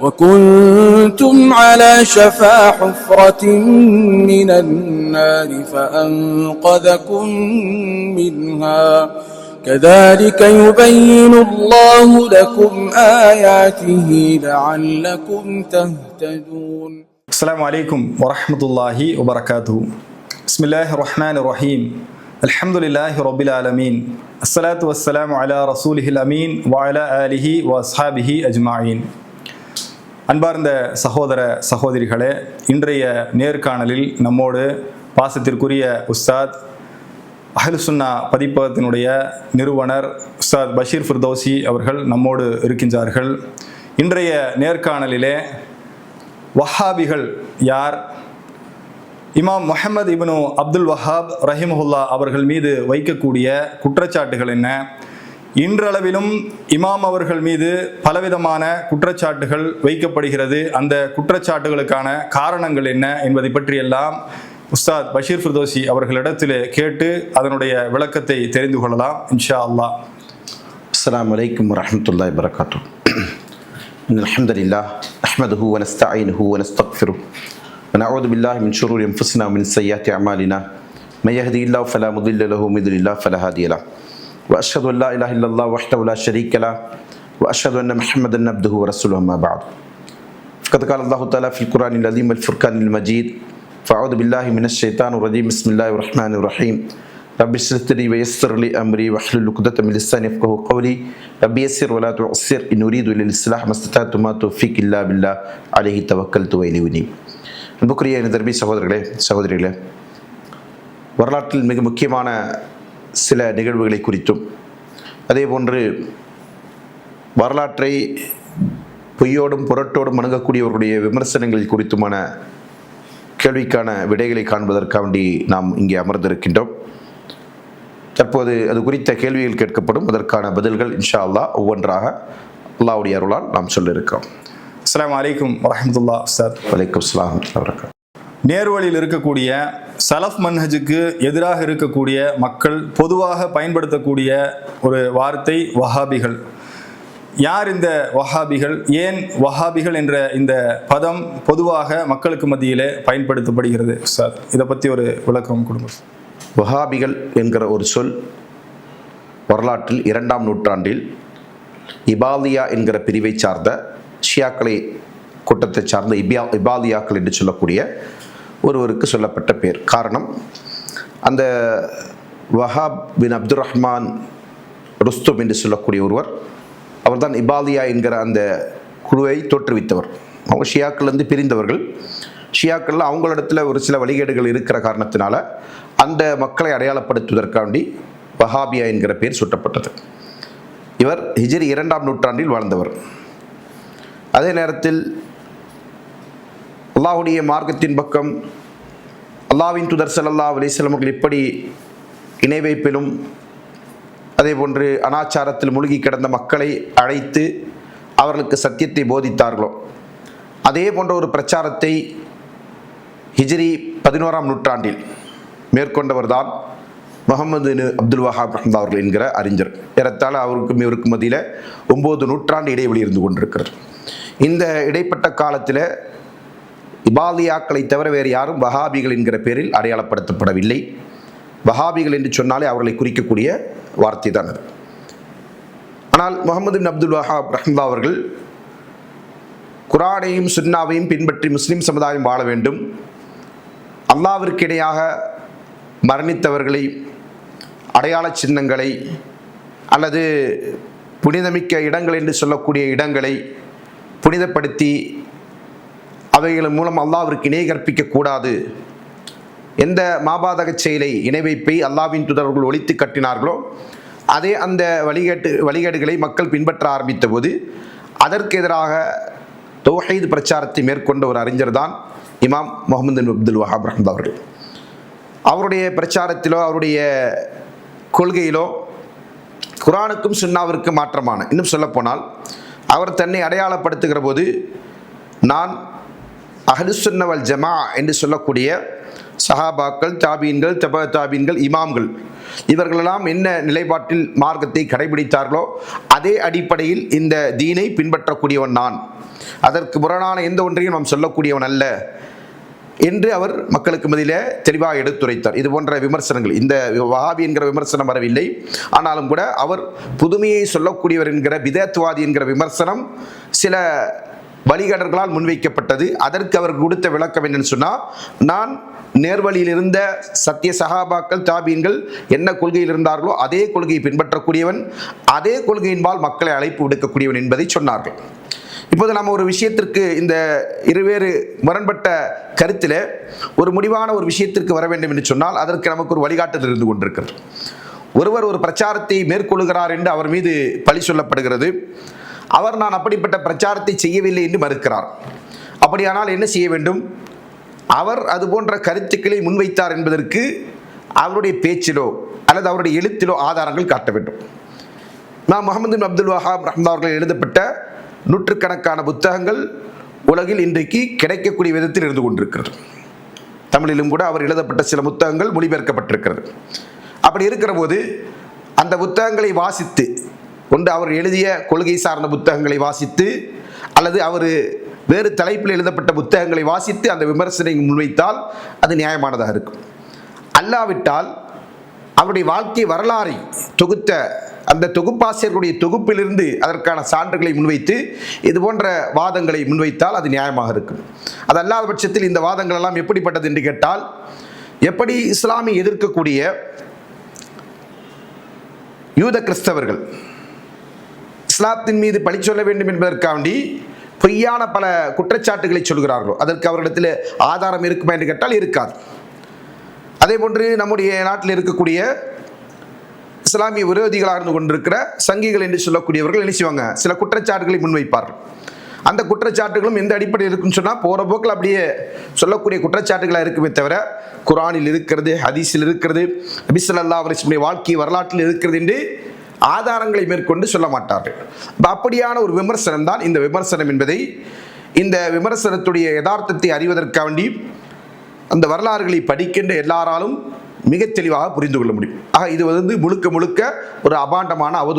وكنتم على شفا حفرة من النار فأنقذكم منها. كذلك يبين الله لكم آياته لعلكم تهتدون. السلام عليكم ورحمة الله وبركاته. بسم الله الرحمن الرحيم. الحمد لله رب العالمين. الصلاة والسلام على رسوله الأمين وعلى آله وأصحابه أجمعين. அன்பார்ந்த சகோதர சகோதரிகளே இன்றைய நேர்காணலில் நம்மோடு பாசத்திற்குரிய உஸ்தாத் அஹலுசுன்னா பதிப்பகத்தினுடைய நிறுவனர் உஸ்தாத் பஷீர் ஃபிர்தோசி அவர்கள் நம்மோடு இருக்கின்றார்கள். இன்றைய நேர்காணலிலே வஹாபிகள் யார்? இமாம் முஹம்மது இப்னு அப்துல் வஹாப் ரஹிமஹுல்லா அவர்கள் மீது வைக்கக்கூடிய குற்றச்சாட்டுகள் என்ன? இன்றளவிலும் இமாம் அவர்கள் மீது பலவிதமான குற்றச்சாட்டுகள் வைக்கப்படுகிறது அந்த குற்றச்சாட்டுகளுக்கான காரணங்கள் என்ன என்பதை பற்றியெல்லாம் உஸ்தாத் பஷீர் ஃபிர்தோசி அவர்களிடத்திலே கேட்டு அதனுடைய விளக்கத்தை தெரிந்து கொள்ளலாம் இன்ஷா அல்லாஹ் السلام عليكم ورحمة الله وبركاته إن الحمد لله نحمده ونستعينه ونستغفره ونعوذ بالله من شرور أنفسنا ومن سيئات أعمالنا من يهدي الله فلا مضل له ومن يضلل الله فلا هادي له وأشهد أن لا إله إلا الله وحده لا شريك له وأشهد أن محمدا عبده ورسوله ما بعد. فقد قال الله تعالى في القرآن العظيم الفرقان المجيد فأعوذ بالله من الشيطان الرجيم بسم الله الرحمن الرحيم. رب اشرح لي ويسر لي أمري واحلل عقدة من لساني يفقهوا قولي. رب يسر ولا تعسر ان أريد الا الإصلاح ما استطعت ما توفيق إلا بالله. عليه توكلت وإليه ونيب بكري يا தர்பி சகோதரர்களே சகோதரிகளே வரலாற்றில் மிக முக்கியமான சில நிகழ்வுகளை குறித்தும் அதே போன்று வரலாற்றை பொய்யோடும் புரட்டோடும் அணுகக்கூடியவர்களுடைய விமர்சனங்கள் குறித்துமான கேள்விக்கான விடைகளை காண்பதற்காண்டி நாம் இங்கே அமர்ந்திருக்கின்றோம். தற்போது அது குறித்த கேள்விகள் கேட்கப்படும். அதற்கான பதில்கள் இன்ஷா அல்லாஹ் ஒவ்வொன்றாக அல்லாஹ்வுடைய அருளால் நாம் சொல்ல இருக்கிறோம் அஸ்ஸலாமு அலைக்கும் வரஹ்மத்துல்லாஹ் உஸ்தாத் வலைக்கம் ஸ்லாம் வரகம் நேர்வழியில் இருக்கக்கூடிய சலஃப் மன்ஹஜுக்கு எதிராக இருக்கக்கூடிய மக்கள் பொதுவாக பயன்படுத்தக்கூடிய ஒரு வார்த்தை வஹாபிகள். யார் இந்த வஹாபிகள்? ஏன் வஹாபிகள் என்ற இந்த பதம் பொதுவாக மக்களுக்கு மத்தியிலே பயன்படுத்தப்படுகிறது? சார் இதை பற்றி ஒரு விளக்கம் கொடுங்க. வஹாபிகள் என்கிற ஒரு சொல் வரலாற்றில் இரண்டாம் நூற்றாண்டில் இபாலியா என்கிற பிரிவை சார்ந்த ஷியாக்களை கூட்டத்தை சார்ந்த இபியா இபாலியாக்கள் என்று சொல்லக்கூடிய ஒருவருக்கு சொல்லப்பட்ட பேர். காரணம் அந்த வஹாப் பின் அப்துல் ரஹ்மான் ருஸ்தும் என்று சொல்லக்கூடிய ஒருவர் அவர்தான் இபாலியா என்கிற அந்த குழுவை தோற்றுவித்தவர். அவங்க ஷியாக்கள்லேருந்து பிரிந்தவர்கள். ஷியாக்கள் அவங்களிடத்துல ஒரு சில வழிகேடுகள் இருக்கிற காரணத்தினால அந்த மக்களை அடையாளப்படுத்துவதற்காண்டி வஹாபியா என்கிற பேர் சூட்டப்பட்டது. இவர் ஹிஜிரி இரண்டாம் நூற்றாண்டில் வாழ்ந்தவர். அதே நேரத்தில் அல்லாஹுடைய மார்க்கத்தின் பக்கம் அல்லாவின் துதர் சல்லா அலிஸ்லாம் எப்படி இணை வைப்பிலும் அதே போன்று அனாச்சாரத்தில் மூழ்கி கிடந்த மக்களை அழைத்து அவர்களுக்கு சத்தியத்தை போதித்தார்களோ? அதே போன்ற ஒரு பிரச்சாரத்தை ஹிஜ்ரி பதினோராம் நூற்றாண்டில் மேற்கொண்டவர் தான் முகமது அப்துல் வஹாப் ரஹ்மதா அவர்கள் என்கிற அறிஞர். ஏறத்தாழ அவருக்கும் இவருக்கும் மத்தியில் ஒம்பது நூற்றாண்டு இடைவெளி இருந்து கொண்டிருக்கிறது. இந்த இடைப்பட்ட காலத்தில் இபாலியாக்களை தவிர வேறு யாரும் வஹாபிகள் என்கிற பேரில் அடையாளப்படுத்தப்படவில்லை. வஹாபிகள் என்று சொன்னாலே அவர்களை குறிக்கக்கூடிய வார்த்தை தான் அது. ஆனால் முகமது பின் அப்துல் வஹாப் ரஹ்மா அவர்கள் குரானையும் சுன்னாவையும் பின்பற்றி முஸ்லீம் சமுதாயம் வாழ வேண்டும். அல்லாவிற்கு இணையாக மரணித்தவர்களை அடையாள சின்னங்களை அல்லது புனிதமிக்க இடங்கள் என்று சொல்லக்கூடிய இடங்களை புனிதப்படுத்தி அவைகள் மூலம் அல்லாவிற்கு இணை கற்பிக்கக்கூடாது எந்த மாபாதக செயலை இணை வைப்பை அல்லாவின் துதர்கள் ஒழித்து கட்டினார்களோ அதே அந்த வழிகேட்டு வழிகேடுகளை மக்கள் பின்பற்ற ஆரம்பித்த போது அதற்கு எதிராக தௌஹீத் பிரச்சாரத்தை மேற்கொண்ட ஒரு அறிஞர் தான் இமாம் முகமது அப்துல் வஹாப் ரஹ்மத் அவர்கள். அவருடைய பிரச்சாரத்திலோ அவருடைய கொள்கையிலோ குரானுக்கும் சுன்னாவிற்கும் மாற்றமான இன்னும் சொல்லப்போனால் அவர் தன்னை அடையாளப்படுத்துகிற போது நான் அஹலுசுன்னவல் ஜமா என்று சொல்லக்கூடிய சஹாபாக்கள் தாபீன்கள் தப தாபீன்கள் இமாம்கள். இவர்களெல்லாம் என்ன நிலைப்பாட்டில் மார்க்கத்தை கடைபிடித்தார்களோ அதே அடிப்படையில் இந்த தீனை பின்பற்றக்கூடியவன் நான். அதற்கு முரணான எந்த ஒன்றையும் நாம் சொல்லக்கூடியவன் அல்ல என்று அவர் மக்களுக்கு மதியில தெளிவாக எடுத்துரைத்தார். இது போன்ற விமர்சனங்கள். இந்த வஹாபி என்கிற விமர்சனம் வரவில்லை. ஆனாலும் கூட அவர் புதுமையை சொல்லக்கூடியவர் என்கிற விதத்துவாதி என்கிற விமர்சனம் சில வழிகாட்டர்களால் முன்வைக்கப்பட்டது. அதற்கு அவர் கொடுத்த விளக்கம் என்னன்னு சொன்னால் நான் நேர்வழியில் இருந்த சத்திய சகாபாக்கள் தாபீன்கள் என்ன கொள்கையில் இருந்தார்களோ அதே கொள்கையை பின்பற்றக்கூடியவன் அதே கொள்கையின்பால் மக்களை அழைப்பு விடுக்கக்கூடியவன் என்பதை சொன்னார்கள். இப்போது நம்ம ஒரு விஷயத்திற்கு இந்த இருவேறு முரண்பட்ட கருத்தில் ஒரு முடிவான ஒரு விஷயத்திற்கு வர வேண்டும் என்று சொன்னால் அதற்கு நமக்கு ஒரு வழிகாட்டுதல் இருந்து கொண்டிருக்கிறது. ஒருவர் ஒரு பிரச்சாரத்தை மேற்கொள்கிறார் என்று அவர் மீது பழி சொல்லப்படுகிறது. அவர் நான் அப்படிப்பட்ட பிரச்சாரத்தை செய்யவில்லை என்று மறுக்கிறார். அப்படியானால் என்ன செய்ய வேண்டும்? அவர் அது போன்ற கருத்துக்களை முன்வைத்தார் என்பதற்கு அவருடைய பேச்சிலோ அல்லது அவருடைய எழுத்திலோ ஆதாரங்கள் காட்ட வேண்டும். நான் முகமது பின் அப்துல் வஹாப் ரஹ்மா அவர்கள் எழுதப்பட்ட நூற்றுக்கணக்கான புத்தகங்கள் உலகில் இன்றைக்கு கிடைக்கக்கூடிய விதத்தில் இருந்து கொண்டிருக்கிறது. தமிழிலும் கூட அவர் எழுதப்பட்ட சில புத்தகங்கள் மொழிபெயர்க்கப்பட்டிருக்கிறது. அப்படி இருக்கிற போது அந்த புத்தகங்களை வாசித்து ஒன்று அவர் எழுதிய கொள்கை சார்ந்த புத்தகங்களை வாசித்து அல்லது அவர் வேறு தலைப்பில் எழுதப்பட்ட புத்தகங்களை வாசித்து அந்த விமர்சனை முன்வைத்தால் அது நியாயமானதாக இருக்கும். அல்லாவிட்டால் அவருடைய வாழ்க்கை வரலாறை தொகுத்த அந்த தொகுப்பாசிரியர்களுடைய தொகுப்பிலிருந்து அதற்கான சான்றுகளை முன்வைத்து இது போன்ற வாதங்களை முன்வைத்தால் அது நியாயமாக இருக்கும். அது அல்லாத பட்சத்தில் இந்த வாதங்கள் எல்லாம் எப்படிப்பட்டது என்று கேட்டால் எப்படி இஸ்லாமை எதிர்க்கக்கூடிய யூத கிறிஸ்தவர்கள் இஸ்லாத்தின் மீது பழி சொல்ல வேண்டும் என்பதற்காண்டி பொய்யான பல குற்றச்சாட்டுகளை சொல்கிறார்களோ அதற்கு அவர்களிடத்தில் ஆதாரம் இருக்குமா என்று கேட்டால் இருக்காது. அதே போன்று நம்முடைய நாட்டில் இருக்கக்கூடிய இஸ்லாமிய விரோதிகளாக இருந்து கொண்டிருக்கிற சங்கிகள் என்று சொல்லக்கூடியவர்கள் என்ன செய்வாங்க? சில குற்றச்சாட்டுகளை முன்வைப்பார்கள். அந்த குற்றச்சாட்டுகளும் எந்த அடிப்படையில் இருக்குன்னு சொன்னால் போகிற போக்கில் அப்படியே சொல்லக்கூடிய குற்றச்சாட்டுகளாக இருக்குமே தவிர குரானில் இருக்கிறது ஹதீஸில் இருக்கிறது நபிசல்லா அலிஸ்முடைய வாழ்க்கை வரலாற்றில் இருக்கிறது என்று ஆதாரங்களை மேற்கொண்டு சொல்ல மாட்டார்கள். அப்படியான ஒரு விமர்சனம் தான் இந்த விமர்சனம் என்பதை இந்த விமர்சனத்துடைய யதார்த்தத்தை அறிவதற்காண்டி அந்த வரலாறுகளை படிக்கின்ற எல்லாராலும் மிக தெளிவாக புரிந்து கொள்ள முடியும். ஆக இது வந்து முழுக்க முழுக்க ஒரு அபாண்டமான அவதூறு.